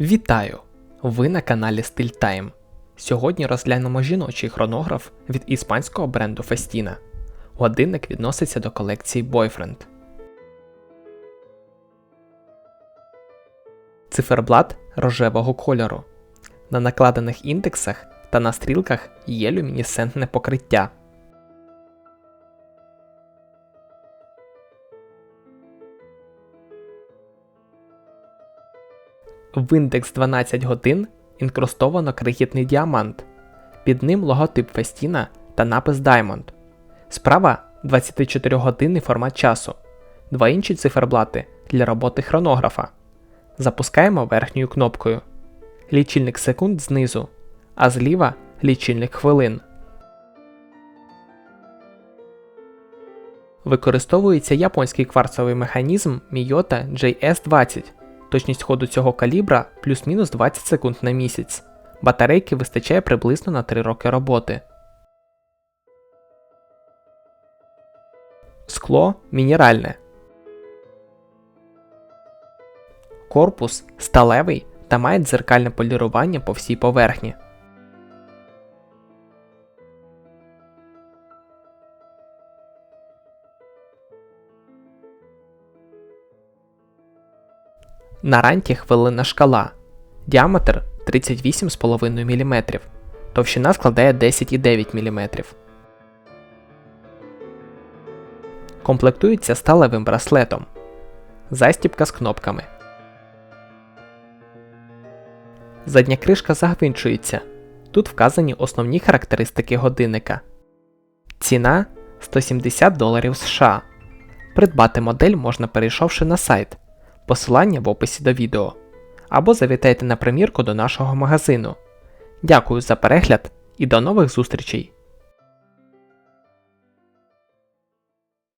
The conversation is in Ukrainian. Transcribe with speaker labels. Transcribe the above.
Speaker 1: Вітаю! Ви на каналі Style Time. Сьогодні розглянемо жіночий хронограф від іспанського бренду Festina. Годинник відноситься до колекції Boyfriend. Циферблат рожевого кольору. На накладених індексах та на стрілках є люмінесцентне покриття. В індекс 12 годин інкрустовано крихітний діамант. Під ним логотип Фестіна та напис Diamond. Справа 24-годинний формат часу. Два інші циферблати для роботи хронографа. Запускаємо верхньою кнопкою. Лічильник секунд знизу, а зліва лічильник хвилин. Використовується японський кварцовий механізм Miyota JS20. Точність ходу цього калібра плюс-мінус 20 секунд на місяць. Батарейки вистачає приблизно на 3 роки роботи. Скло мінеральне. Корпус сталевий та має дзеркальне полірування по всій поверхні. На ранті хвилинна шкала. Діаметр 38,5 мм. Товщина складає 10,9 мм. Комплектується сталевим браслетом. Застібка з кнопками. Задня кришка загвинчується. Тут вказані основні характеристики годинника. Ціна 170 доларів США. Придбати модель можна перейшовши на сайт. Посилання в описі до відео. Або завітайте на примірку до нашого магазину. Дякую за перегляд і до нових зустрічей!